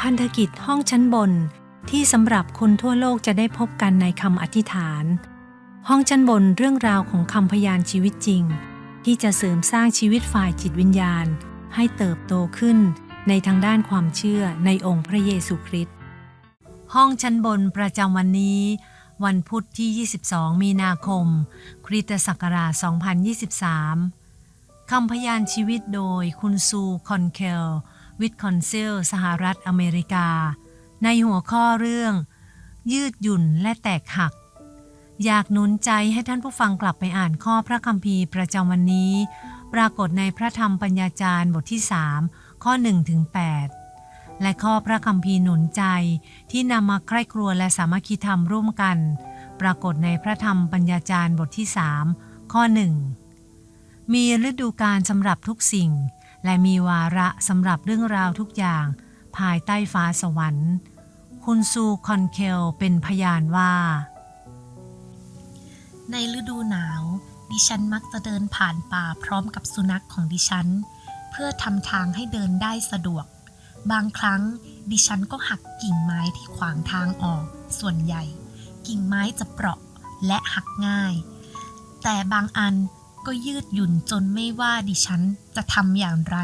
พันธกิจห้องชั้นบนที่สำหรับคนทั่วโลกจะได้พบกันในคำอธิษฐาน ห้องชั้นบนเรื่องราวของคำพยานชีวิตจริง ที่จะเสริมสร้างชีวิตฝ่ายจิตวิญญาณ ให้เติบโตขึ้นในทางด้านความเชื่อในองค์พระเยซูคริสต์ห้องชั้นบนประจำวันนี้ วันพุธที่ 22 มีนาคม คริสตศักราช 2023คำพยานชีวิตโดยคุณซูคอนเคล วิทคอนซิลสหรัฐอเมริกา ในหัวข้อเรื่อง ยืดหยุ่นและแตกหัก อยากหนุนใจให้ท่านผู้ฟังกลับไปอ่านข้อพระคัมภีร์ประจำวันนี้ ปรากฏในพระธรรมปัญญาจารย์บทที่ 3 ข้อ1ถึง8และข้อพระคัมภีร์หนุนใจที่นำมาใคร่ครัวและสามัคคีธรรมร่วมกัน ปรากฏในพระธรรมปัญญาจารย์บทที่ 3 ข้อ 1 มีฤดูกาลสำหรับทุกสิ่ง และมีวาระสำหรับเรื่องราวทุกอย่าง ภายใต้ฟ้าสวรรค์ คุณซูคอนเคลเป็นพยานว่า ในฤดูหนาว ดิฉันมักจะเดินผ่านป่าพร้อมกับสุนัขของดิฉัน เพื่อทำทางให้เดินได้สะดวก บางครั้งดิฉันก็หักกิ่งไม้ที่ขวางทางออก ส่วนใหญ่ กิ่งไม้จะเปราะและหักง่าย แต่บางอัน ก็ยืดหยุ่นจนไม่ว่าดิฉันจะทำอย่างไร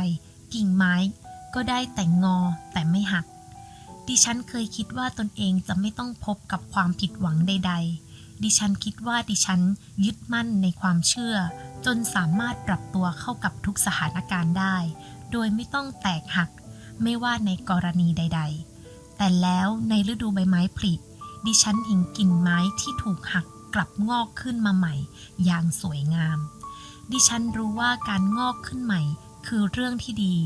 กิ่งไม้ ก็ได้แต่งอแต่ไม่หัก ดิฉันเคยคิดว่าตนเองจะไม่ต้องพบกับความผิดหวังใด ๆ ดิฉันคิดว่าดิฉันยึดมั่นในความเชื่อ จนสามารถปรับตัวเข้ากับทุกสถานการณ์ได้ โดยไม่ต้องแตกหัก ไม่ว่าในกรณีใด ๆ แต่แล้วในฤดูใบไม้ผลิดิฉันเห็นกิ่งไม้ที่ถูกหักกลับงอกขึ้นมาใหม่ อย่างสวยงาม ดิฉันรู้ว่าการงอกขึ้นใหม่คือเรื่องที่ดี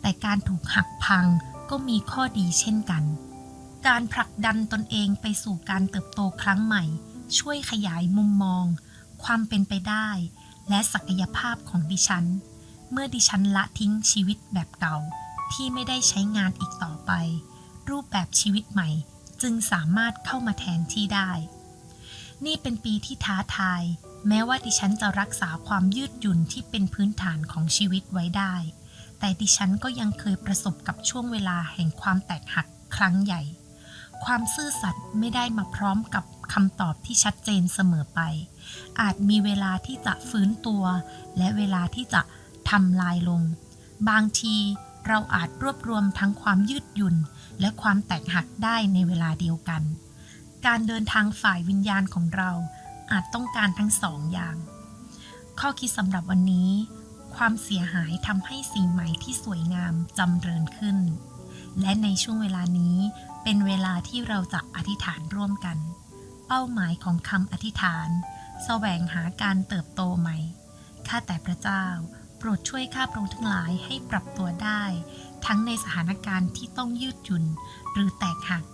แต่การถูกหักพังก็มีข้อดีเช่นกัน การผลักดันตนเองไปสู่การเติบโตครั้งใหม่ ช่วยขยายมุมมอง ความเป็นไปได้ และศักยภาพของดิฉัน เมื่อดิฉันละทิ้งชีวิตแบบเก่าที่ไม่ได้ใช้งานอีกต่อไป รูปแบบชีวิตใหม่จึงสามารถเข้ามาแทนที่ได้ นี่เป็นปีที่ท้าทาย แม้ว่าดิฉันจะรักษาความยืดหยุ่นที่เป็นพื้นฐานของชีวิตไว้ได้ แต่ดิฉันก็ยังเคยประสบกับช่วงเวลาแห่งความแตกหักครั้งใหญ่ ความซื่อสัตย์ไม่ได้มาพร้อมกับคำตอบที่ชัดเจนเสมอไป อาจมีเวลาที่จะฟื้นตัว และเวลาที่จะทำลายลง บางทีเราอาจรวบรวมทั้งความยืดหยุ่น และความแตกหักได้ในเวลาเดียวกัน การเดินทางฝ่ายวิญญาณของเราอาจต้องการทั้งสองอย่าง ข้อคิดสำหรับวันนี้ ความเสียหายทำให้สิ่งใหม่ที่สวยงามจำเริญขึ้น และในช่วงเวลานี้เป็นเวลาที่เราจะอธิษฐานร่วมกัน เป้าหมายของคำอธิษฐาน แสวงหาการเติบโตใหม่ ข้าแต่พระเจ้า โปรดช่วยข้าพระองค์ทั้งหลายให้ปรับตัวได้ ทั้งในสถานการณ์ที่ต้องยืดหยุ่นหรือแตกหัก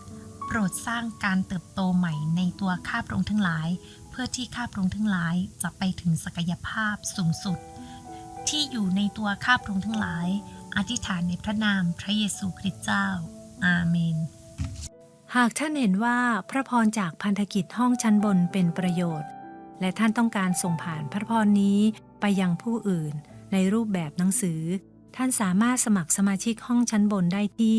โปรดสร้างการเติบโตใหม่ในตัวข้าพระองค์ทั้งหลาย เพื่อที่ข้าพระองค์ทั้งหลายจะไปถึงศักยภาพสูงสุด ที่อยู่ในตัวข้าพระองค์ทั้งหลาย อธิษฐานในพระนามพระเยซูคริสต์เจ้า อาเมน หากท่านเห็นว่าพระพรจากพันธกิจห้องชั้นบนเป็นประโยชน์ และท่านต้องการส่งผ่านพระพรนี้ไปยังผู้อื่น ในรูปแบบหนังสือ ท่านสามารถสมัครสมาชิกห้องชั้นบนได้ที่